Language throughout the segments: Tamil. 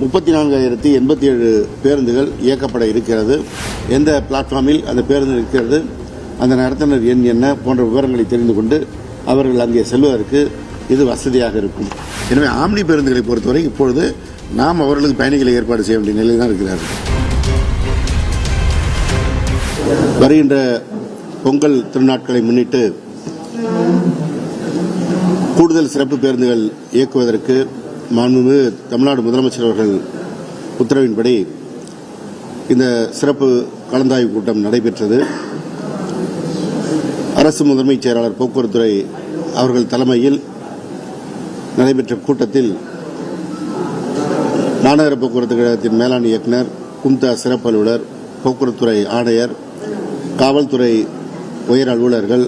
முப்பத்தி நான்காயிரத்தி எண்பத்தி ஏழு பேருந்துகள் இயக்கப்பட இருக்கிறது. எந்த பிளாட்ஃபார்மில் அந்த பேருந்து இருக்கிறது அந்த நடத்துனர் எண் என்ன போன்ற விவரங்களை தெரிந்து கொண்டு அவர்கள் அங்கே செல்வதற்கு இது வசதியாக இருக்கும். எனவே ஆம்னி பேருந்துகளை பொறுத்தவரை இப்பொழுது நாம் அவர்களுக்கு பயணிகளை ஏற்பாடு செய்ய வேண்டிய நிலையில் தான் இருக்கிறார்கள். வருகின்ற பொங்கல் திருநாட்களை முன்னிட்டு கூடுதல் சிறப்பு பேருந்துகள் இயக்குவதற்கு மாண்புமிகு தமிழ்நாடு முதலமைச்சர் அவர்கள் உத்தரவின்படி இந்த சிறப்பு கலந்தாய்வு கூட்டம் நடைபெற்றது. அரசு முதன்மைச் செயலாளர் போக்குவரத்துறை அவர்கள் தலைமையில் நடைபெற்ற கூட்டத்தில் மாநகர போக்குவரத்து கழகத்தின் மேலாண் இயக்குனர் கும்தா சிறப்பு அலுவலர் போக்குவரத்துறை ஆணையர் காவல்துறை உயர் அலுவலர்கள்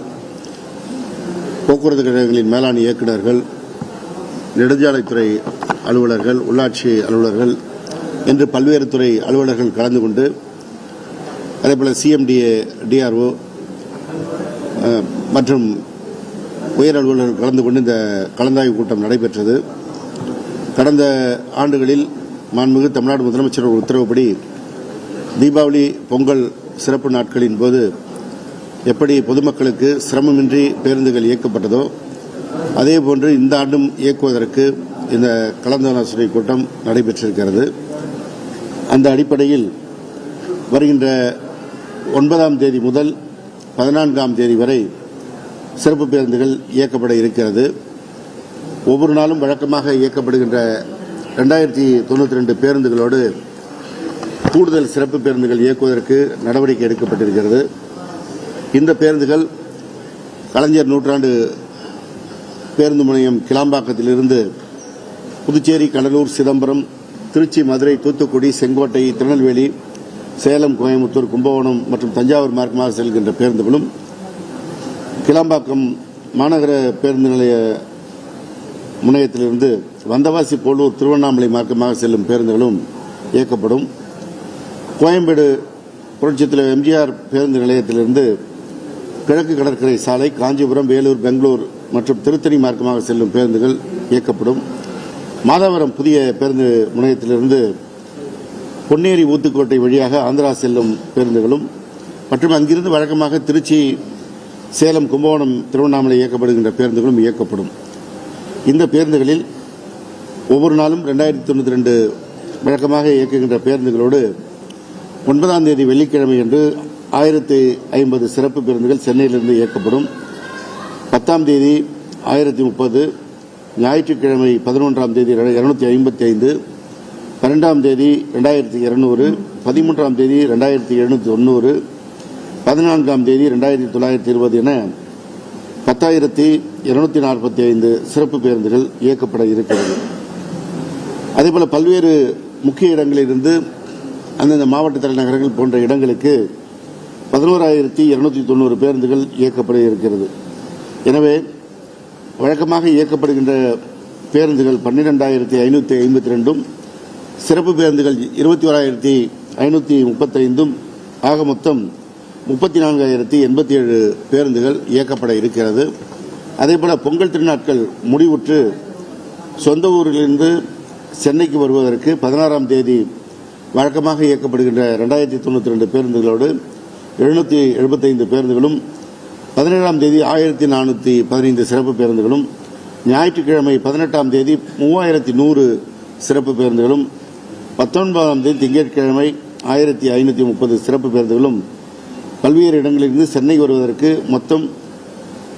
போக்குவரத்து கழகங்களின் மேலாண் இயக்குநர்கள் நெடுஞ்சாலைத்துறை அலுவலர்கள் உள்ளாட்சி அலுவலர்கள் என்று பல்வேறு துறை அலுவலர்கள் கலந்து கொண்டு அதேபோல் சிஎம்டிஏ டிஆர்ஓ மற்றும் உயர் அலுவலர்கள் கலந்து கொண்டு இந்த கலந்தாய்வு கூட்டம் நடைபெற்றது. கடந்த ஆண்டுகளில் மாண்புமிகு தமிழ்நாடு முதலமைச்சர் உத்தரவுப்படி தீபாவளி பொங்கல் சிறப்பு நாட்களின் போது எப்படி பொதுமக்களுக்கு சிரமமின்றி பேருந்துகள் இயக்கப்பட்டதோ அதே போன்று இந்த ஆண்டும் இயக்குவதற்கு இந்த கலந்தாலோசனை கூட்டம் நடைபெற்றிருக்கிறது. அந்த அடிப்படையில் வருகின்ற ஒன்பதாம் தேதி முதல் பதினான்காம் தேதி வரை சிறப்பு பேருந்துகள் இயக்கப்பட இருக்கிறது. ஒவ்வொரு நாளும் வழக்கமாக இயக்கப்படுகின்ற ரெண்டாயிரத்தி தொண்ணூற்றி ரெண்டு பேருந்துகளோடு கூடுதல் சிறப்பு பேருந்துகள் இயக்குவதற்கு நடவடிக்கை எடுக்கப்பட்டிருக்கிறது. இந்த பேருந்துகள் கலைஞர் நூற்றாண்டு பேருந்து முனையம் கிளாம்பாக்கத்திலிருந்து புதுச்சேரி கடலூர் சிதம்பரம் திருச்சி மதுரை தூத்துக்குடி செங்கோட்டை திருநெல்வேலி சேலம் கோயம்புத்தூர் கும்பகோணம் மற்றும் தஞ்சாவூர் மார்க்கமாக செல்கின்ற பேருந்துகளும் கிளாம்பாக்கம் மாநகர பேருந்து நிலைய முனையத்திலிருந்து வந்தவாசி போலூர் திருவண்ணாமலை மார்க்கமாக செல்லும் பேருந்துகளும் இயக்கப்படும். கோயம்பேடு புரட்சித்தில் எம்ஜிஆர் பேருந்து நிலையத்திலிருந்து கிழக்கு கடற்கரை சாலை காஞ்சிபுரம் வேலூர் பெங்களூர் மற்றும் திருத்தணி மார்க்கமாக செல்லும் பேருந்துகள் இயக்கப்படும். மாதாவரம் புதிய பேருந்து முனையத்திலிருந்து பொன்னேரி ஊத்துக்கோட்டை வழியாக ஆந்திரா செல்லும் பேருந்துகளும் மற்றும் அங்கிருந்து வழக்கமாக திருச்சி சேலம் கும்பகோணம் திருவண்ணாமலை இயக்கப்படுகின்ற பேருந்துகளும் இயக்கப்படும். இந்த பேருந்துகளில் ஒவ்வொரு நாளும் ரெண்டாயிரத்தி தொண்ணூற்றி ரெண்டு வழக்கமாக இயக்குகின்ற பேருந்துகளோடு ஒன்பதாம் தேதி வெள்ளிக்கிழமை அன்று ஆயிரத்தி ஐம்பது சிறப்பு பேருந்துகள் சென்னையிலிருந்து இயக்கப்படும். பத்தாம் தேதி ஆயிரத்தி முப்பது ஞாயிற்றுக்கிழமை பதினொன்றாம் தேதி இருநூத்தி ஐம்பத்தி ஐந்து பன்னெண்டாம் தேதி ரெண்டாயிரத்தி இருநூறு பதிமூன்றாம் தேதி ரெண்டாயிரத்தி எழுநூத்தி தொண்ணூறு பதினான்காம் தேதி ரெண்டாயிரத்தி தொள்ளாயிரத்தி இருபது என பத்தாயிரத்தி இருநூத்தி நாற்பத்தி ஐந்து சிறப்பு பேருந்துகள் இயக்கப்பட இருக்கிறது. அதேபோல் பல்வேறு முக்கிய இடங்களிலிருந்து அந்தந்த மாவட்ட தலைநகரங்கள் போன்ற இடங்களுக்கு பதினோராயிரத்தி இருநூத்தி தொண்ணூறு பேருந்துகள் இயக்கப்பட இருக்கிறது. எனவே வழக்கமாக இயக்கப்படுகின்ற பேருந்துகள் பன்னிரெண்டாயிரத்தி ஐநூற்றி ஐம்பத்தி ரெண்டும் சிறப்பு பேருந்துகள் இருபத்தி ஓராயிரத்தி ஐநூற்றி முப்பத்தைந்தும் ஆக மொத்தம் முப்பத்தி நான்காயிரத்தி எண்பத்தி ஏழு பேருந்துகள் இயக்கப்பட இருக்கிறது. அதேபோல பொங்கல் திருநாட்கள் முடிவுற்று சொந்த ஊரிலிருந்து சென்னைக்கு வருவதற்கு பதினாறாம் தேதி வழக்கமாக இயக்கப்படுகின்ற ரெண்டாயிரத்தி தொண்ணூற்றி ரெண்டு பேருந்துகளோடு எழுநூற்றி எழுபத்தைந்து பேருந்துகளும் பதினேழாம் தேதி ஆயிரத்தி நானூற்றி பதினைந்து சிறப்பு பேருந்துகளும் ஞாயிற்றுக்கிழமை பதினெட்டாம் தேதி மூவாயிரத்தி நூறு சிறப்பு பேருந்துகளும் பத்தொன்பதாம் தேதி திங்கட்கிழமை ஆயிரத்தி ஐநூற்றி முப்பது சிறப்பு பேருந்துகளும் பல்வேறு இடங்களிலிருந்து சென்னை வருவதற்கு மொத்தம்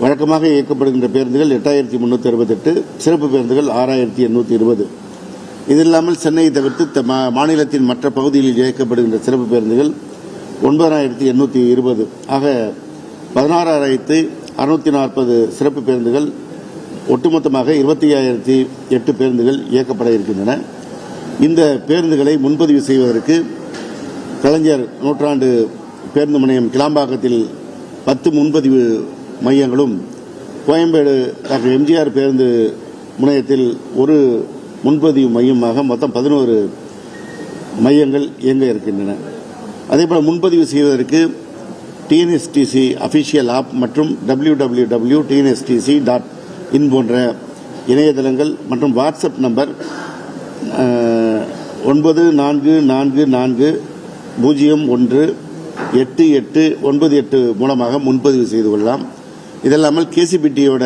வழக்கமாக இயக்கப்படுகின்ற பேருந்துகள் எட்டாயிரத்தி முன்னூற்றி அறுபத்தெட்டு சிறப்பு பேருந்துகள் ஆறாயிரத்தி எண்ணூற்றி இருபது. இது இல்லாமல் சென்னையை தவிர்த்து த- மாநிலத்தின் மற்ற பகுதிகளில் இயக்கப்படுகின்ற சிறப்பு பேருந்துகள் ஒன்பதாயிரத்தி எண்ணூற்றி இருபது. ஆக பதினாறாயிரத்தி அறுநூத்தி நாற்பது சிறப்பு பேருந்துகள் ஒட்டுமொத்தமாக இருபத்தி ஐயாயிரத்தி எட்டு பேருந்துகள் இயக்கப்பட இருக்கின்றன. இந்த பேருந்துகளை முன்பதிவு செய்வதற்கு கலைஞர் நூற்றாண்டு பேருந்து முனையம் கிளாம்பாக்கத்தில் பத்து முன்பதிவு மையங்களும் கோயம்பேடு டாக்டர் எம்ஜிஆர் பேருந்து முனையத்தில் ஒரு முன்பதிவு மையமாக மொத்தம் பதினோரு மையங்கள் இயங்க இருக்கின்றன. அதே போல் முன்பதிவு செய்வதற்கு டிஎன்எஸ்டிசி அபிஷியல் ஆப் மற்றும் W W W TNSTC dot in போன்ற இணையதளங்கள் மற்றும் வாட்ஸ்அப் நம்பர் ஒன்பது நான்கு நான்கு நான்கு பூஜ்ஜியம் ஒன்று எட்டு எட்டு ஒன்பது எட்டு மூலமாக முன்பதிவு செய்து கொள்ளலாம். இதல்லாமல் கேசிபிடியோட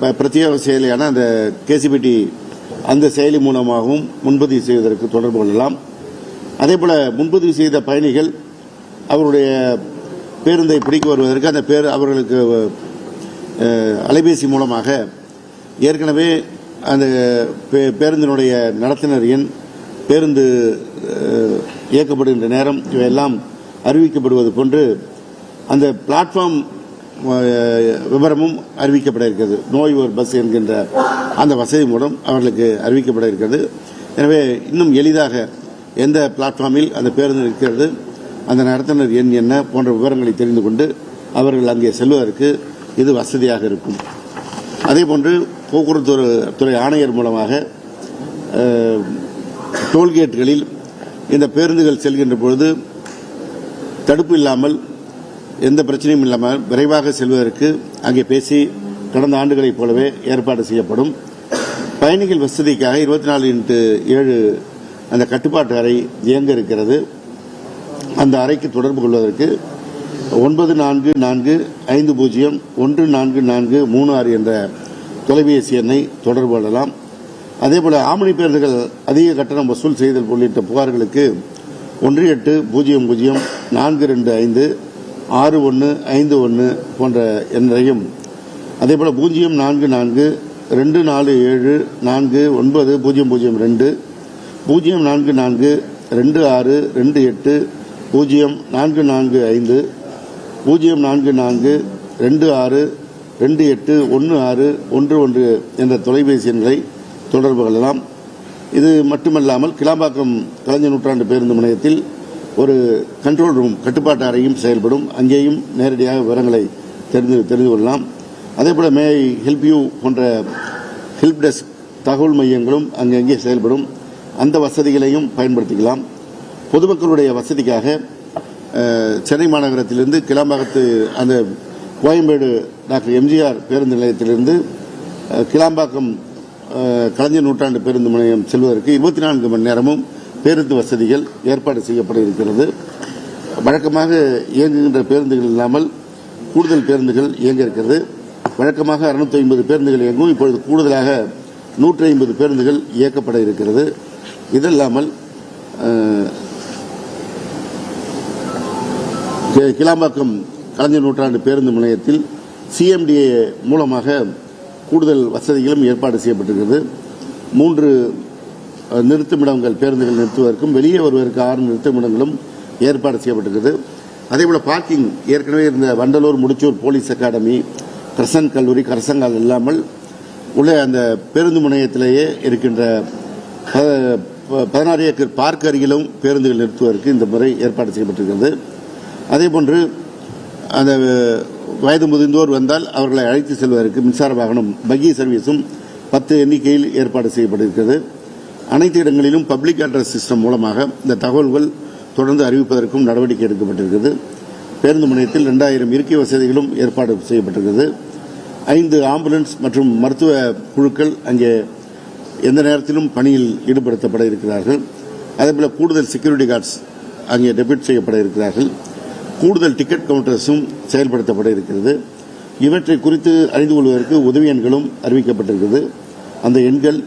பிரத்யேக செயலியான அந்த கேசிபிடி அந்த செயலி மூலமாகவும் முன்பதிவு செய்வதற்கு தொடர்பு கொள்ளலாம். அதே போல் முன்பதிவு செய்த பயணிகள் அவருடைய பேருந்தை பிடிக்க வருவதற்கு அந்த பேர் அவர்களுக்கு அலைபேசி மூலமாக ஏற்கனவே அந்த பே- பேருந்தினுடைய நடத்துனர் எண் பேருந்து இயக்கப்படுகின்ற நேரம் இவையெல்லாம் அறிவிக்கப்படுவது போன்று அந்த பிளாட்ஃபார்ம் விவரமும் அறிவிக்கப்பட இருக்கிறது. நோய் ஒரு பஸ் என்கின்ற அந்த வசதி மூலம் அவர்களுக்கு அறிவிக்கப்பட இருக்கிறது. எனவே இன்னும் எளிதாக எந்த பிளாட்ஃபார்மில் அந்த பேருந்து இருக்கிறது அந்த நடத்துனர் எண் என்ன போன்ற விவரங்களை தெரிந்து கொண்டு அவர்கள் அங்கே செல்வதற்கு இது வசதியாக இருக்கும். அதேபோன்று போக்குவரத்து துறை ஆணையர் மூலமாக டோல்கேட்டுகளில் இந்த பேருந்துகள் செல்கின்ற பொழுது தடுப்பு இல்லாமல் எந்த பிரச்சனையும் இல்லாமல் விரைவாக செல்வதற்கு அங்கே பேசி கடந்த ஆண்டுகளைப் போலவே ஏற்பாடு செய்யப்படும். பயணிகள் வசதிக்காக இருபத்தி நாலு இன்ட்டு ஏழு அந்த கட்டுப்பாட்டு அறை இயங்க இருக்கிறது? அந்த அறைக்கு தொடர்பு கொள்வதற்கு ஒன்பது நான்கு நான்கு ஐந்து பூஜ்ஜியம் ஒன்று நான்கு நான்கு மூணு ஆறு என்ற தொலைபேசி எண்ணை தொடர்பு கொள்ளலாம். அதேபோல் ஆமணி பேருந்துகள் அதிக கட்டணம் வசூல் செய்தல் உள்ளிட்ட புகார்களுக்கு ஒன்று எட்டு பூஜ்ஜியம் பூஜ்ஜியம் நான்கு ரெண்டு ஐந்து ஆறு ஒன்று ஐந்து ஒன்று போன்ற எண்ணையும் அதேபோல் பூஜ்ஜியம் நான்கு நான்கு ரெண்டு நாலு ஏழு நான்கு ஒன்பது பூஜ்ஜியம் பூஜ்ஜியம் ரெண்டு பூஜ்ஜியம் நான்கு நான்கு ரெண்டு ஆறு ரெண்டு எட்டு பூஜ்ஜியம் நான்கு நான்கு ஐந்து பூஜ்ஜியம் நான்கு நான்கு ரெண்டு ஆறு ரெண்டு எட்டு ஒன்று ஆறு ஒன்று ஒன்று என்ற தொலைபேசி எண்களை தொடர்பு கொள்ளலாம். இது மட்டுமல்லாமல் கிளாம்பாக்கம் கலைஞர் நூற்றாண்டு பேருந்து முனையத்தில் ஒரு கண்ட்ரோல் ரூம் கட்டுப்பாட்டு அறையும் செயல்படும். அங்கேயும் நேரடியாக விவரங்களை தெரிந்து தெரிந்து கொள்ளலாம். அதேபோல் மே ஹெல்ப் யூ போன்ற ஹெல்ப் டெஸ்க் தகவல் மையங்களும் அங்கங்கே செயல்படும். அந்த வசதிகளையும் பயன்படுத்திக்கலாம். பொதுமக்களுடைய வசதிக்காக சென்னை மாநகரத்திலிருந்து கிளாம்பாக்கத்து அந்த கோயம்பேடு டாக்டர் எம்ஜிஆர் பேருந்து நிலையத்திலிருந்து கிளாம்பாக்கம் கலைஞர் நூற்றாண்டு பேருந்து முனையம் செல்வதற்கு இருபத்தி நான்கு மணி நேரமும் பேருந்து வசதிகள் ஏற்பாடு செய்யப்பட இருக்கிறது. வழக்கமாக இயங்குகின்ற பேருந்துகள் இல்லாமல் கூடுதல் பேருந்துகள் இயங்க இருக்கிறது. வழக்கமாக அறுநூத்தி ஐம்பது பேருந்துகள் இயங்கும். இப்பொழுது கூடுதலாக நூற்றி ஐம்பது பேருந்துகள் இயக்கப்பட இருக்கிறது. இது இல்லாமல் கி- கிளாம்பாக்கம் கலைஞர் நூற்றாண்டு பேருந்து நிலையத்தில் சிஎம்டிஏ மூலமாக கூடுதல் வசதிகளும் ஏற்பாடு செய்யப்பட்டிருக்கிறது. மூன்று நிறுத்துமிடங்கள் பேருந்துகள் நிறுத்துவதற்கும் வெளியே வருவதற்கு ஆறு நிறுத்துமிடங்களும் ஏற்பாடு செய்யப்பட்டிருக்கிறது. அதேபோல் பார்க்கிங் ஏற்கனவே இருந்த Vandalur Mudichur police academy Crescent கல்லூரி கரசங்கால் இல்லாமல் உள்ள அந்த பேருந்து முனையத்திலேயே இருக்கின்ற பதினாறு ஏக்கர் பார்க் அருகிலும் பேருந்துகள் நிறுத்துவதற்கு இந்த முறை ஏற்பாடு செய்யப்பட்டிருக்கிறது. அதேபோன்று அந்த வயது முதிர்ந்தோர் வந்தால் அவர்களை அழைத்து செல்வதற்கு மின்சார வாகனம் பகி சர்வீஸும் பத்து எண்ணிக்கையில் ஏற்பாடு செய்யப்பட்டிருக்கிறது. அனைத்து இடங்களிலும் பப்ளிக் அட்ரஸ் சிஸ்டம் மூலமாக இந்த தகவல்கள் தொடர்ந்து அறிவிப்பதற்கும் நடவடிக்கை எடுக்கப்பட்டிருக்கிறது. பேருந்து முனையத்தில் ரெண்டாயிரம் இருக்கை வசதிகளும் ஏற்பாடு செய்யப்பட்டிருக்கிறது. ஐந்து ஆம்புலன்ஸ் மற்றும் மருத்துவ குழுக்கள் அங்கே எந்த நேரத்திலும் பணியில் ஈடுபடுத்தப்பட இருக்கிறார்கள். அதேபோல கூடுதல் செக்யூரிட்டி கார்ட்ஸ் அங்கே டெபிட் செய்யப்பட இருக்கிறார்கள். கூடுதல் டிக்கெட் கவுண்டர்ஸும் செயல்படுத்தப்பட இருக்கிறது. இவற்றை குறித்து அறிந்து கொள்வதற்கு உதவி எண்களும் அறிவிக்கப்பட்டிருக்கிறது. அந்த எண்கள்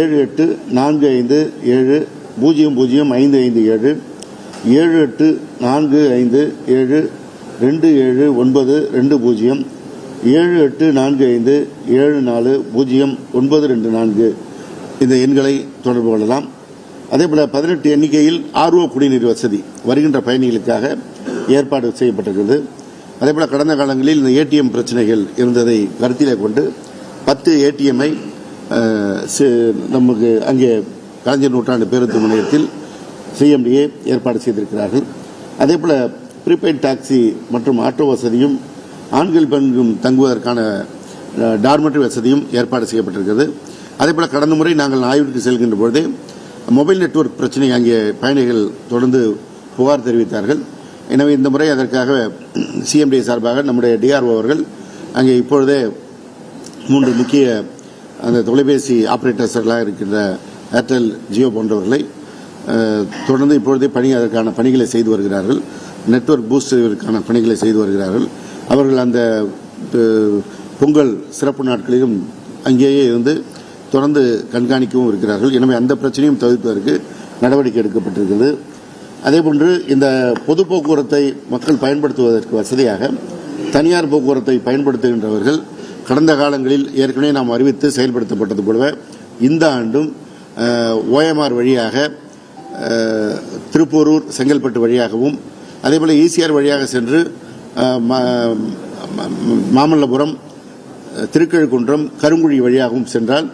ஏழு எட்டு நான்கு ஐந்து ஏழு பூஜ்ஜியம் பூஜ்ஜியம் ஐந்து ஐந்து ஏழு ஏழு எட்டு நான்கு ஐந்து ஏழு ரெண்டு ஏழு ஒன்பது ரெண்டு பூஜ்ஜியம் ஏழு எட்டு நான்கு ஐந்து ஏழு நாலு பூஜ்ஜியம் ஒன்பது ரெண்டு நான்கு இந்த எண்களை தொடர்பு கொள்ளலாம். அதேபோல பதினெட்டு எண்ணிக்கையில் ஆர்வ குடிநீர் வசதி வருகின்ற பயணிகளுக்காக ஏற்பாடு செய்யப்பட்டிருக்கிறது. அதேபோல கடந்த காலங்களில் இந்த ஏடிஎம் பிரச்சனைகள் இருந்ததை கருத்திலே கொண்டு பத்து ஏடிஎம்ஐ நமக்கு அங்கே கலைஞர் நூற்றாண்டு பேருந்து முனையத்தில் சிஎம்டிஏ ஏற்பாடு செய்திருக்கிறார்கள். அதேபோல ப்ரீபெய்ட் டாக்ஸி மற்றும் ஆட்டோ வசதியும் ஆண்கள் பெண்களும் தங்குவதற்கான டார்மெட்ரி வசதியும் ஏற்பாடு செய்யப்பட்டிருக்கிறது. அதேபோல கடந்த முறை நாங்கள் ஆய்விற்கு செல்கின்ற பொழுது மொபைல் நெட்வொர்க் பிரச்சனை அங்கே பயணிகள் தொடர்ந்து புகார் தெரிவித்தார்கள். எனவே இந்த முறை அதற்காக சிஎம்டி சார்பாக நம்முடைய டிஆர்ஓ அவர்கள் அங்கே இப்பொழுதே மூன்று முக்கிய அந்த தொலைபேசி ஆபரேட்டர்ஸ்களாக இருக்கின்ற ஏர்டெல் ஜியோ போன்றவர்களை தொடர்ந்து இப்பொழுதே பணி அதற்கான பணிகளை செய்து வருகிறார்கள். நெட்வொர்க் பூஸ்ட் செய்வதற்கான பணிகளை செய்து வருகிறார்கள். அவர்கள் அந்த பொங்கல் சிறப்பு நாட்களிலும் அங்கேயே இருந்து தொடர்ந்து கண்காணிக்கவும் இருக்கிறார்கள். எனவே அந்த பிரச்சனையும் தவிர்ப்பதற்கு நடவடிக்கை எடுக்கப்பட்டிருக்கிறது. அதேபோன்று இந்த பொது போக்குவரத்தை மக்கள் பயன்படுத்துவதற்கு வசதியாக தனியார் போக்குவரத்தை பயன்படுத்துகின்றவர்கள் கடந்த காலங்களில் ஏற்கனவே நாம் அறிவித்து செயல்படுத்தப்பட்டது போல இந்த ஆண்டும் ஓஎம்ஆர் வழியாக திருப்போரூர் செங்கல்பட்டு வழியாகவும் அதேபோல் ஈசிஆர் வழியாக சென்று மாமல்லபுரம் திருக்கழுக்குன்றம் கருங்குழி வழியாகவும் சென்றால்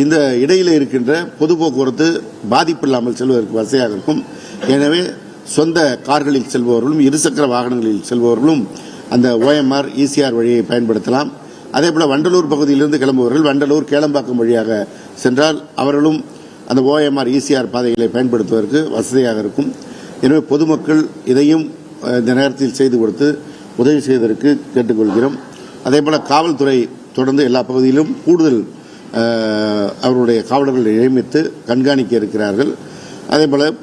இந்த இடையில் இருக்கின்ற பொது போக்குவரத்து பாதிப்பில்லாமல் செல்வதற்கு வசதியாக இருக்கும். எனவே சொந்த கார்களில் செல்பவர்களும் இருசக்கர வாகனங்களில் செல்பவர்களும் அந்த ஓஎம்ஆர் இசிஆர் வழியை பயன்படுத்தலாம். அதேபோல வண்டலூர் பகுதியிலிருந்து கிளம்புபவர்கள் வண்டலூர் கேளம்பாக்கம் வழியாக சென்றால் அவர்களும் அந்த ஓஎம்ஆர் இசிஆர் பாதைகளை பயன்படுத்துவதற்கு வசதியாக இருக்கும். எனவே பொதுமக்கள் இதையும் இந்த நேரத்தில் செய்து கொடுத்து உதவி செய்வதற்கு கேட்டுக்கொள்கிறோம். அதேபோல காவல்துறை தொடர்ந்து எல்லா பகுதியிலும் கூடுதல் அவருடைய காவலர்களை நியமித்து கண்காணிக்க இருக்கிறார்கள். அதேபோல போல்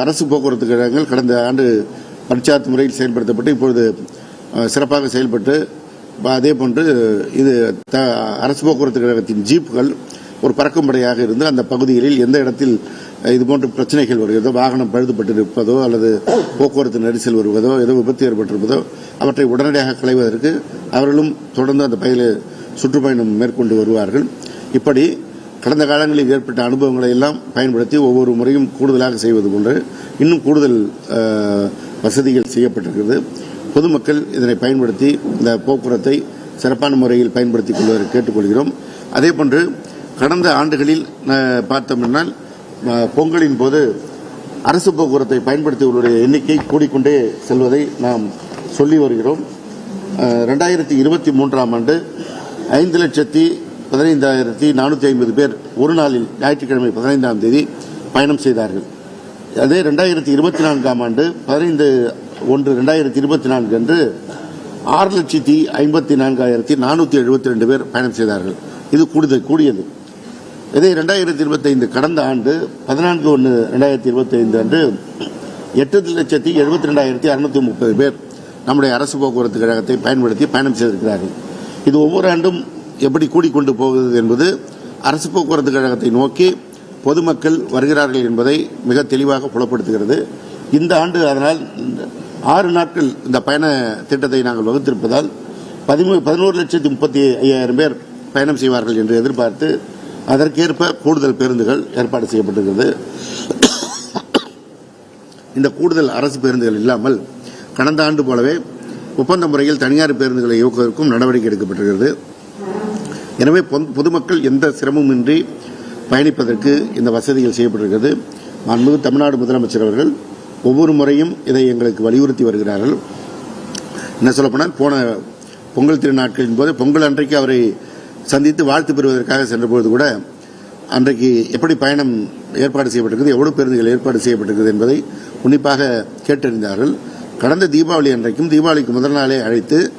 அரசு போக்குவரத்து கழகங்கள் கடந்த ஆண்டு பஞ்சாயத்து முறையில் செயல்படுத்தப்பட்டு இப்பொழுது சிறப்பாக செயல்பட்டு அதே போன்று இது த- அரசு போக்குவரத்து கழகத்தின் ஜீப்புகள் ஒரு பறக்கும் படையாக இருந்து அந்த பகுதிகளில் எந்த இடத்தில் இது போன்ற பிரச்சனைகள் வருகிறதோ வாகனம் பழுதுபட்டு இருப்பதோ அல்லது போக்குவரத்து நெரிசல் வருவதோ ஏதோ விபத்து ஏற்பட்டிருப்பதோ அவற்றை உடனடியாக களைவதற்கு அவர்களும் தொடர்ந்து அந்த பயில சுற்றுப்பயணம் மேற்கொண்டு வருவார்கள். இப்படி கடந்த காலங்களில் ஏற்பட்ட அனுபவங்களை எல்லாம் பயன்படுத்தி ஒவ்வொரு முறையும் கூடுதலாக செய்வது போன்று இன்னும் கூடுதல் வசதிகள் செய்யப்பட்டிருக்கிறது. பொதுமக்கள் இதனை பயன்படுத்தி இந்த போக்குவரத்தை சிறப்பான முறையில் பயன்படுத்திக் கொள்வதற்கு கேட்டுக்கொள்கிறோம். அதே போன்று கடந்த ஆண்டுகளில் பார்த்தோம்னால் பொங்கலின் போது அரசு போக்குவரத்தை பயன்படுத்தியவர்களுடைய எண்ணிக்கை கூடிக்கொண்டே செல்வதை நாம் சொல்லி வருகிறோம். ரெண்டாயிரத்தி இருபத்தி மூன்றாம் ஆண்டு ஐந்து லட்சத்தி பதினைந்தாயிரத்தி நானூற்றி ஐம்பது பேர் ஒரு நாளில் ஞாயிற்றுக்கிழமை பதினைந்தாம் தேதி பயணம் செய்தார்கள். அதே ரெண்டாயிரத்தி இருபத்தி நான்காம் ஆண்டு பதினைந்து ஒன்று ரெண்டாயிரத்தி இருபத்தி நான்கு அன்று ஆறு லட்சத்தி ஐம்பத்தி நான்காயிரத்தி நானூற்றி எழுபத்தி ரெண்டு பேர் பயணம் செய்தார்கள். இது கூடுதல் கூடியது. இதே ரெண்டாயிரத்தி இருபத்தைந்து கடந்த ஆண்டு பதினான்கு ஒன்று ரெண்டாயிரத்தி இருபத்தைந்து அன்று எட்டு லட்சத்தி எழுபத்தி ரெண்டாயிரத்தி அறுநூற்றி முப்பது பேர் நம்முடைய அரசு போக்குவரத்து கழகத்தை பயன்படுத்தி பயணம் செய்திருக்கிறார்கள். இது ஒவ்வொரு ஆண்டும் எப்படி கூடிக்கொண்டு போகிறது என்பது அரசு போக்குவரத்து கழகத்தை நோக்கி பொதுமக்கள் வருகிறார்கள் என்பதை மிக தெளிவாக புலப்படுத்துகிறது. இந்த ஆண்டு அதனால் இந்த ஆறு நாட்கள் இந்த பயண திட்டத்தை நாங்கள் வகுத்திருப்பதால் பதிமூ பதினோரு லட்சத்தி முப்பத்தி ஐயாயிரம் பேர் பயணம் செய்வார்கள் என்று எதிர்பார்த்து அதற்கேற்ப கூடுதல் பேருந்துகள் ஏற்பாடு செய்யப்பட்டிருக்கிறது. இந்த கூடுதல் அரசு பேருந்துகள் இல்லாமல் கடந்த ஆண்டு போலவே ஒப்பந்த முறையில் தனியார் பேருந்துகளை இயக்குவதற்கும் நடவடிக்கை எடுக்கப்பட்டிருக்கிறது. எனவே பொதுமக்கள் எந்த சிரமமின்றி பயணிப்பதற்கு இந்த வசதிகள் செய்யப்பட்டிருக்கிறது. மாண்புமிகு தமிழ்நாடு முதலமைச்சர் அவர்கள் ஒவ்வொரு முறையும் இதை எங்களுக்கு வலியுறுத்தி வருகிறார்கள். என்ன சொல்லப்போனால் போன பொங்கல் திருநாட்களின் போது பொங்கல் அன்றைக்கு அவரை சந்தித்து வாழ்த்து பெறுவதற்காக சென்றபோது கூட அன்றைக்கு எப்படி பயணம் ஏற்பாடு செய்யப்பட்டிருக்கிறது எவ்வளவு பேருந்துகள் ஏற்பாடு செய்யப்பட்டிருக்கிறது என்பதை உன்னிப்பாக கேட்டறிந்தார்கள். கடந்த தீபாவளி அன்றைக்கும் தீபாவளிக்கு முதல் நாளே அழைத்து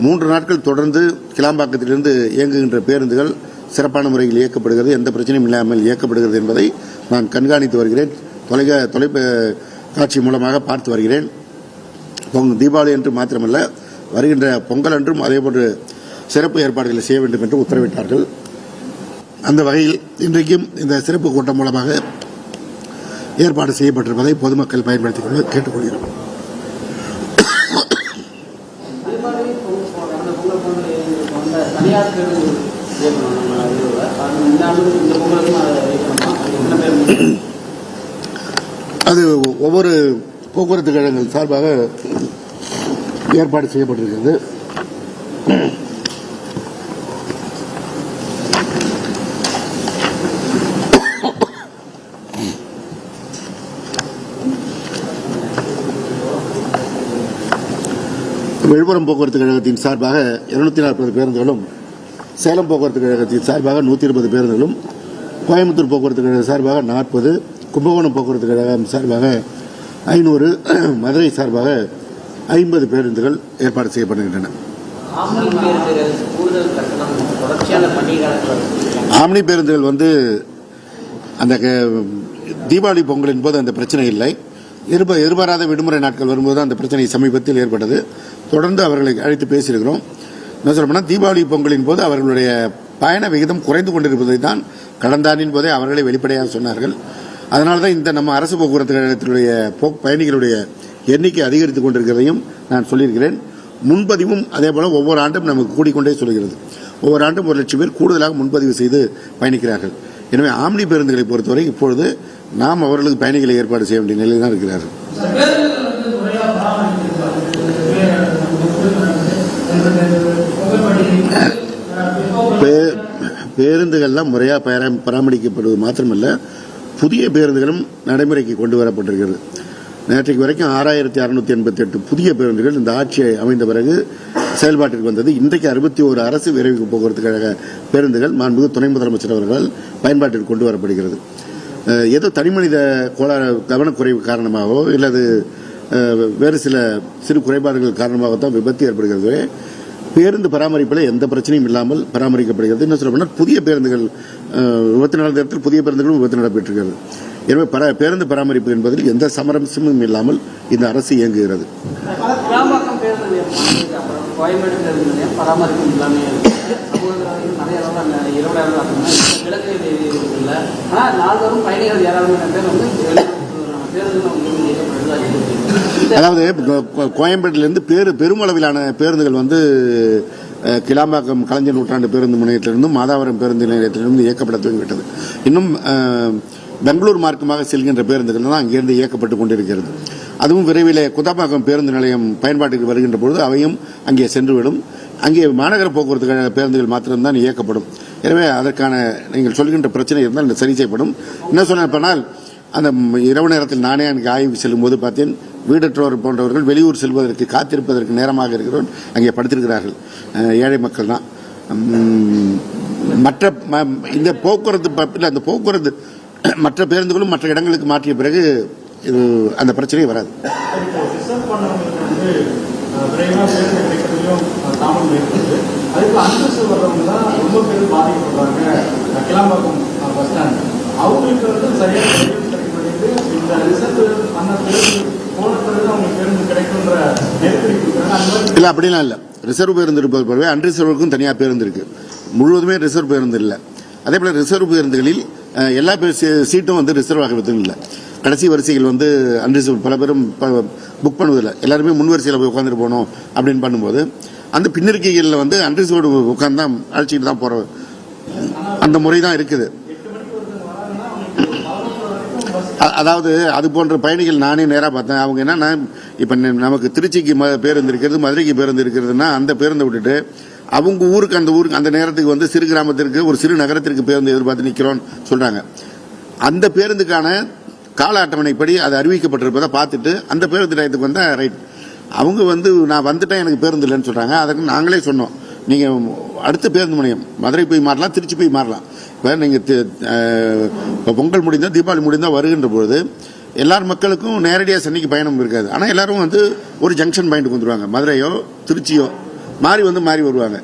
மூன்று நாட்கள் தொடர்ந்து கிளாம்பாக்கத்திலிருந்து இயங்குகின்ற பேருந்துகள் சிறப்பான முறையில் இயக்கப்படுகிறது. எந்த பிரச்சனையும் இல்லாமல் இயக்கப்படுகிறது என்பதை நான் கண்காணித்து வருகிறேன். தொலைக தொலைக்காட்சி மூலமாக பார்த்து வருகிறேன். பொங்கல் தீபாவளி என்று மாத்திரமல்ல வருகின்ற பொங்கல் அன்றும் அதேபோன்று சிறப்பு ஏற்பாடுகளை செய்ய வேண்டும் என்று உத்தரவிட்டார்கள். அந்த வகையில் இன்றைக்கும் இந்த சிறப்பு கூட்டம் மூலமாக ஏற்பாடு செய்யப்பட்டிருப்பதை பொதுமக்கள் பயன்படுத்திக் கொள்ள கேட்டுக்கொள்கிறோம் தீபாவளி பொங்கல் போ- கடந்த பொங்கல் பொங்கல் எங்களுக்கு வந்த தனியார் பேருந்து இயக்கணும் நம்ம இதுல. அது இந்த ஆண்டு இந்த பொங்கலுக்கும் அதை இயக்கணுமா அது எத்தனை பேர் அது ஒவ்வொரு போக்குவரத்து கழகங்கள் சார்பாக ஏற்பாடு செய்யப்பட்டிருக்கிறது. விழுப்புரம் போக்குவரத்து கழகத்தின் சார்பாக இருநூத்தி நாற்பது பேருந்துகளும் சேலம் போக்குவரத்து கழகத்தின் சார்பாக நூற்றி இருபது பேருந்துகளும் கோயம்புத்தூர் போக்குவரத்து கழகம் சார்பாக நாற்பது கும்பகோணம் போக்குவரத்து கழகம் சார்பாக ஐநூறு மதுரை சார்பாக ஐம்பது பேருந்துகள் ஏற்பாடு செய்யப்படுகின்றன. ஆம்னி பேருந்துகள் வந்து அந்த தீபாவளி பொங்கலின் போது அந்த பிரச்சனை இல்லை. எதிர்பாராத விடுமுறை நாட்கள் வரும்போது அந்த பிரச்சனை சமீபத்தில் ஏற்பட்டது. தொடர்ந்து அவர்களை அழைத்து பேசியிருக்கிறோம். என்ன சொல்ல தீபாவளி பொங்கலின் போது அவர்களுடைய பயண விகிதம் குறைந்து கொண்டிருப்பதை தான் கடந்த ஆண்டின் போதே அவர்களே வெளிப்படையாக சொன்னார்கள். அதனால தான் இந்த நம்ம அரசு போக்குவரத்து கழகத்தினுடைய பயணிகளுடைய எண்ணிக்கை அதிகரித்து கொண்டிருக்கிறதையும் நான் சொல்லியிருக்கிறேன். முன்பதிவும் அதே போல ஒவ்வொரு ஆண்டும் நமக்கு கூடிக்கொண்டே சொல்கிறது. ஒவ்வொரு ஆண்டும் ஒரு லட்சம் பேர் கூடுதலாக முன்பதிவு செய்து பயணிக்கிறார்கள். எனவே ஆம்னி பேருந்துகளை பொறுத்தவரை இப்பொழுது நாம் அவர்களுக்கு பயணிகளை ஏற்பாடு செய்ய வேண்டிய நிலையில் தான் இருக்கிறார்கள் பே- பேருந்துகள்லாம் முறையாக பரா- பராமரிக்கப்படுவது மாத்திரமல்ல புதிய பேருந்துகளும் நடைமுறைக்கு கொண்டு வரப்பட்டிருக்கிறது. நேற்றைக்கு வரைக்கும் ஆறாயிரத்தி அறுநூத்தி எண்பத்தி எட்டு புதிய பேருந்துகள் இந்த ஆட்சி அமைந்த பிறகு செயல்பாட்டிற்கு வந்தது. இன்றைக்கு அறுபத்தி ஒரு அரசு விரைவு போக்குவரத்து கழக பேருந்துகள் மாண்புமிகு துணை முதலமைச்சர் அவர்களால் பயன்பாட்டிற்கு கொண்டு வரப்படுகிறது. ஏதோ தனிமனித கோளாறு கவனக்குறைவு காரணமாகவோ இல்லது வேறு சில சிறு குறைபாடுகள் காரணமாக தான் விபத்து ஏற்படுகிறது. பேருந்து பராமரிப்பில் எந்த பிரச்சனையும் இல்லாமல் பராமரிக்கப்படுகிறது. என்ன சொல்ல புதிய பேருந்துகள் விபத்து நடந்த இடத்தில் புதிய பேருந்துகளும் விபத்து நடைபெற்றிருக்கிறது எனவே பர பேருந்து பராமரிப்பு என்பதில் எந்த சமரசமும் இல்லாமல் இந்த அரசு இயங்குகிறது. ஆனால் நால்வரும் பயணிகள் ஏராளமான பேர் வந்து பேருந்து அதாவது கோயம்பேட்டிலிருந்து பேரு பெருமளவிலான பேருந்துகள் வந்து கிளாம்பாக்கம் கலைஞர் நூற்றாண்டு பேருந்து முனையத்திலிருந்தும் மாதாவரம் பேருந்து நிலையத்திலிருந்து இயக்கப்பட துவங்கிவிட்டது. இன்னும் பெங்களூர் மார்க்கமாக செல்கின்ற பேருந்துகள் தான் அங்கிருந்து இயக்கப்பட்டு கொண்டிருக்கிறது. அதுவும் விரைவில் குதாம்பாக்கம் பேருந்து நிலையம் பயன்பாட்டுக்கு வருகின்ற பொழுது அவையும் அங்கே சென்றுவிடும். அங்கே மாநகர போக்குவரத்து கழக பேருந்துகள் மாத்திரம்தான் இயக்கப்படும். எனவே அதற்கான நீங்கள் சொல்கின்ற பிரச்சனை இருந்தால் இந்த சரி செய்யப்படும். என்ன சொன்னால் அந்த இரவு நேரத்தில் நானே அங்கே ஆய்வு செல்லும்போது பார்த்தேன் வீடற்றோர் போன்றவர்கள் வெளியூர் செல்வதற்கு காத்திருப்பதற்கு நேரமாக இருக்கிறோம். அங்கே படுத்திருக்கிறார்கள். ஏழை மக்கள் தான். மற்ற ம- இந்த போக்குவரத்து அந்த போக்குவரத்து மற்ற பேருந்துகளும் மற்ற இடங்களுக்கு மாற்றிய பிறகு இது அந்த பிரச்சனையே வராது. அவங்களுக்கு வந்து இந்த ரிசர்வ் பண்ண இல்லை அப்படிலாம் இல்லை. ரிசர்வ் பேருந்து இருப்பது போலவே அன்ரிசர்வுக்கும் தனியாக பேருந்து இருக்கு முழுவதுமே ரிசர்வ் பேருந்து இல்லை. அதே போல ரிசர்வ் பேருந்துகளில் எல்லா பேர் சீ- சீட்டும் வந்து ரிசர்வ் ஆகிறதும் இல்லை. கடைசி வரிசைகள் வந்து அன்ரிசர்வ் பல பேரும் புக் பண்ணுவதில்லை. எல்லாருமே முன் வரிசையில் போய் உட்காந்துட்டு போகணும் அப்படின்னு பண்ணும்போது அந்த பின்னிருக்கைகளில் வந்து அன்ரிசர்வ்டு உட்காந்து தான் அழைச்சிட்டு தான் போகிற அந்த முறை தான் இருக்குது. அதாவது அது போன்ற பயணிகள் நானே நேராக பார்த்தேன். அவங்க என்னன்னா இப்போ நமக்கு திருச்சிக்கு ம- பேருந்து இருக்கிறது மதுரைக்கு பேருந்து இருக்கிறதுனா அந்த பேருந்தை விட்டுட்டு அவங்க ஊருக்கு அந்த ஊருக்கு அந்த நேரத்துக்கு வந்து சிறு கிராமத்திற்கு ஒரு சிறு நகரத்திற்கு பேருந்து எதிர்பார்த்து நிற்கிறோன்னு சொல்றாங்க. அந்த பேருந்துக்கான கால அட்டவணைப்படி அது அறிவிக்கப்பட்டிருப்பதை பார்த்துட்டு அந்த பேருந்து நிலையத்துக்கு வந்தால் ரைட் அவங்க வந்து நான் வந்துட்டேன் எனக்கு பேருந்து இல்லைன்னு சொல்றாங்க. அதுக்கு நாங்களே சொன்னோம். நீங்க அடுத்த பேருந்து முனையம் மதுரை போய் மாறலாம் திருச்சி போய் மாறலாம். வேறு நீங்கள் இப்போ பொங்கல் முடிந்தால் தீபாவளி முடிந்தால் வருகின்ற பொழுது எல்லார் மக்களுக்கும் நேரடியாக சென்னைக்கு பயணம் இருக்காது. ஆனால் எல்லாரும் வந்து ஒரு ஜங்ஷன் பாயிண்ட்டுக்கு வந்துருவாங்க. மதுரையோ திருச்சியோ மாறி வந்து மாறி வருவாங்க.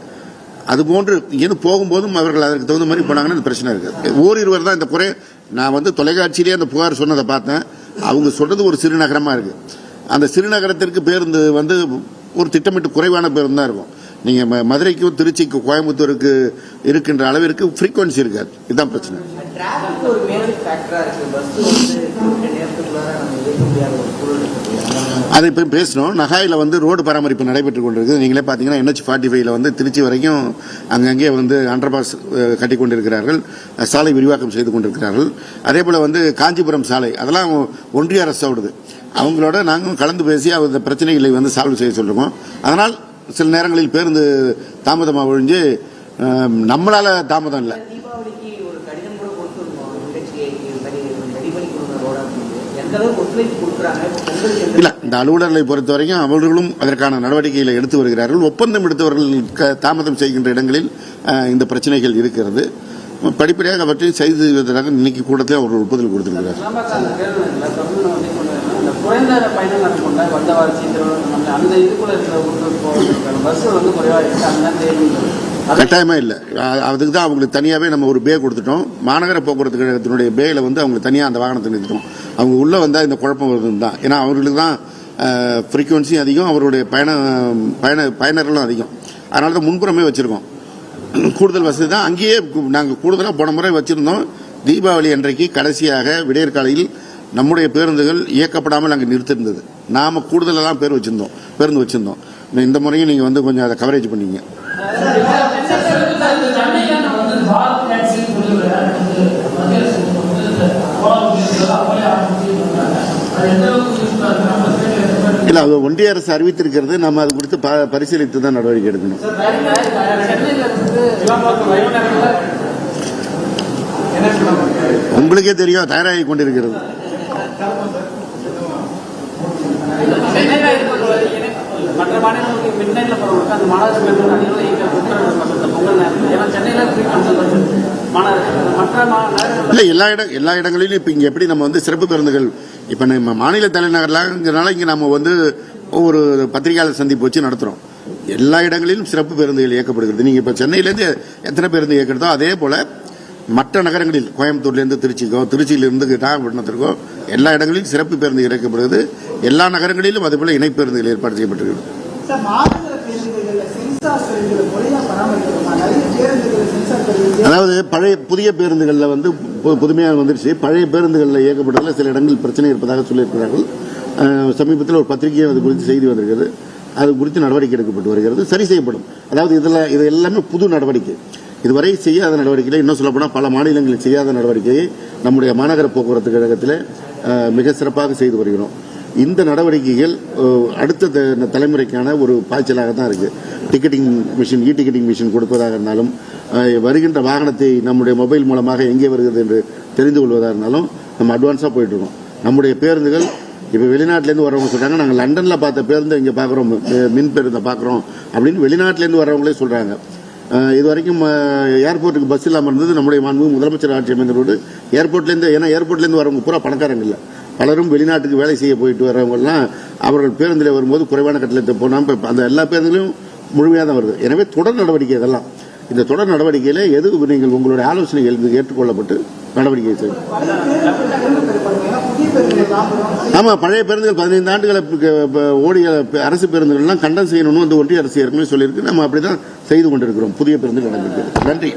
அது போன்று இங்கேருந்து போகும்போதும் அவர்கள் அதற்கு தகுந்த மாதிரி போனாங்கன்னா இந்த பிரச்சனை இருக்குது. ஓரிருவர் தான் இந்த குறை. நான் வந்து தொலைக்காட்சியிலேயே அந்த புகார் சொன்னதை பார்த்தேன். அவங்க சொல்கிறது ஒரு சிறுநகரமாக இருக்குது அந்த சிறுநகரத்திற்கு பேருந்து வந்து ஒரு திட்டமிட்டு குறைவான பேருந்து தான் இருக்கும். நீங்க மதுரைக்கும் திருச்சிக்கு கோயம்புத்தூருக்கு இருக்கின்ற அளவிற்கு ஃப்ரீக்வன்சி இருக்காது. இதுதான் பிரச்சனை. அதை இப்போ பேசணும் நகாயில் வந்து ரோடு பராமரிப்பு நடைபெற்று கொண்டிருக்குது. நீங்களே பார்த்தீங்கன்னா என்ஹெச் ஃபார்ட்டி ஃபைவ்ல வந்து திருச்சி வரைக்கும் அங்கங்கே வந்து அண்டர்பாஸ் கட்டி கொண்டிருக்கிறார்கள் சாலை விரிவாக்கம் செய்து கொண்டிருக்கிறார்கள். அதே போல் வந்து காஞ்சிபுரம் சாலை அதெல்லாம் ஒன்றிய அரசு அவங்களோட நாங்களும் கலந்து பேசி அந்த பிரச்சனைகளை வந்து சால்வ் செய்ய சொல்லுவோம் அதனால் சில நேரங்களில் பேருந்து தாமதமாக ஒழிஞ்சு நம்மளால தாமதம் இல்லை. இல்ல இந்த அலுவலர்களை பொறுத்த வரைக்கும் அவர்களும் அதற்கான நடவடிக்கைகளை எடுத்து வருகிறார்கள். ஒப்பந்தம் எடுத்தவர்கள் தாமதம் செய்கின்ற இடங்களில் இந்த பிரச்சனைகள் இருக்கிறது. படிப்படியாக அவற்றை செய்து செய்வதற்காக இன்னைக்கு கூடத்தில் அவர்கள் ஒப்புதல் கொடுத்திருக்கிறார் குறைந்த பயணம் நடக்கொண்ட வந்தவாறு சீக்கிரம் அந்த இதுக்குள்ள இருக்கிற ஊருக்கு போகிறதுக்கான பஸ் வந்து குறைவாக இருக்குது அதுதான் தேதி கட்டாயமா இல்லை. அதுக்கு தான் அவங்களுக்கு தனியாகவே நம்ம ஒரு பே கொடுத்துட்டோம். மாநகர போக்குவரத்து கழகத்தினுடைய பேயில் வந்து அவங்களுக்கு தனியாக அந்த வாகனத்தை நிறுத்திட்டோம். அவங்க உள்ளே வந்தால் இந்த குழப்பம் வருதுன்னு தான் ஏன்னா அவர்களுக்கு தான் ஃப்ரீக்குவன்சியும் அதிகம் அவருடைய பயண பயண பயனர்களும் அதிகம். அதனால தான் முன்புறமே வச்சுருக்கோம். கூடுதல் வசதி தான். அங்கேயே நாங்கள் கூடுதலாக போன முறை வச்சுருந்தோம். தீபாவளி அன்றைக்கு கடைசியாக விடியற்காலையில் நம்முடைய பேருந்துகள் இயக்கப்படாமல் அங்கே நிறுத்திருந்தது. நாம் கூடுதலெல்லாம் பேர் வச்சுருந்தோம். பேருந்து வச்சுருந்தோம். இந்த முறையும் நீங்கள் வந்து கொஞ்சம் அதை கவரேஜ் பண்ணீங்க. இல்லை அது ஒன்றிய அரசு அறிவித்திருக்கிறது. நம்ம அது குறித்து ப- பரிசீலித்து தான் நடவடிக்கை எடுக்கணும். உங்களுக்கே தெரியும் தயாராகி கொண்டிருக்கிறது சென்னையில இருக்கிற இணை- மற்ற மாநிலங்களுக்கு பின்னணியில் போறவங்களுக்கு அந்த மாநகர பேருந்து அதிகம் இயக்க உத்தரவு இந்த பொங்கல் நேரத்தில் ஏன்னா சென்னையில இல்லை எல்லா இடம் எல்லா இடங்களிலும் இப்போ இங்கே எப்படி நம்ம வந்து சிறப்பு பேருந்துகள் இப்போ நம்ம மாநில தலைநகர்லாங்கிறனால இங்கே நம்ம வந்து ஒவ்வொரு பத்திரிகையாளர் சந்திப்பு வச்சு நடத்துகிறோம் எல்லா இடங்களிலும் சிறப்பு பேருந்துகள் இயக்கப்படுகிறது. நீங்கள் இப்போ சென்னையிலேருந்து எத்தனை பேருந்து இயக்கிறதோ அதே போல் மற்ற நகரங்களில் கோயம்புத்தூர்லேருந்து திருச்சிக்கோ திருச்சியிலிருந்து நாகப்பட்டினத்திற்கோ எல்லா இடங்களிலும் சிறப்பு பேருந்து இயக்கப்படுகிறது எல்லா நகரங்களிலும் அதேபோல் இணை பேருந்துகள் ஏற்பாடு செய்யப்பட்டிருக்கிறது. அதாவது பழைய புதிய பேருந்துகளில் வந்து புதுமையாக வந்துருச்சு. பழைய பேருந்துகளில் இயக்கப்படுறதுல சில இடங்களில் பிரச்சனை இருப்பதாக சொல்லியிருக்கிறார்கள். சமீபத்தில் ஒரு பத்திரிகையும் அது குறித்து செய்தி வந்திருக்கிறது. அது குறித்து நடவடிக்கை எடுக்கப்பட்டு வருகிறது. சரி செய்யப்படும். அதாவது இதில் இது எல்லாமே புது நடவடிக்கை. இதுவரை செய்யாத நடவடிக்கையில் இன்னும் சொல்லப்போனால் பல மாநிலங்களில் செய்யாத நடவடிக்கையை நம்முடைய மாநகர போக்குவரத்து கழகத்தில் மிக சிறப்பாக செய்து வருகிறோம். இந்த நடவடிக்கைகள் அடுத்த தலைமுறைக்கான ஒரு பாய்ச்சலாக தான் இருக்கு. Ticketing machine E ticketing machine கொடுப்பதாக இருந்தாலும் வருகின்ற வாகனத்தை நம்முடைய மொபைல் மூலமாக எங்கே வருகிறது என்று தெரிந்து கொள்வதாக இருந்தாலும் நம்ம அட்வான்ஸாக போயிட்டு இருக்கோம். நம்முடைய பேருந்துகள் இப்போ வெளிநாட்டிலேருந்து வரவங்க சொல்கிறாங்க நாங்கள் லண்டனில் பார்த்த பேருந்து இங்கே பார்க்குறோம் மின் பேருந்தை பார்க்குறோம் அப்படின்னு வெளிநாட்டிலேருந்து வரவங்களே சொல்கிறாங்க இது வரைக்கும் ஏர்போர்ட்டுக்கு பஸ் இல்லாமல் இருந்தது. நம்முடைய மாண்பு முதலமைச்சர் ஆட்சி அமைந்ததோடு ஏர்போர்ட்லேருந்து ஏன்னா ஏர்போர்ட்லேருந்து வரவங்க பூரா பணக்காரங்க இல்லை. பலரும் வெளிநாட்டுக்கு வேலை செய்ய போயிட்டு வரவங்கலாம் அவர்கள் பேருந்தில் வரும்போது குறைவான கட்டணத்தை போனால் இப்போ அந்த எல்லா பேருந்துலையும் முழுமையாக தான் வருது. எனவே தொடர் நடவடிக்கை இதெல்லாம். இந்த தொடர் நடவடிக்கையில் எது நீங்கள் உங்களுடைய ஆலோசனைகள் ஏற்றுக்கொள்ளப்பட்டு நடவடிக்கை செய்யும் ஆமாம் பழைய பேருந்துகள் பதினைந்து ஆண்டுகளை ஓடிய அரசு பேருந்துகள்லாம் கண்டம் செய்யணும்னு வந்து ஒன்றிய அரசு ஏற்கனவே சொல்லியிருக்கு. நம்ம அப்படி தான் செய்து கொண்டிருக்கிறோம். புதிய பேருந்து நடந்திருக்கு. நன்றி.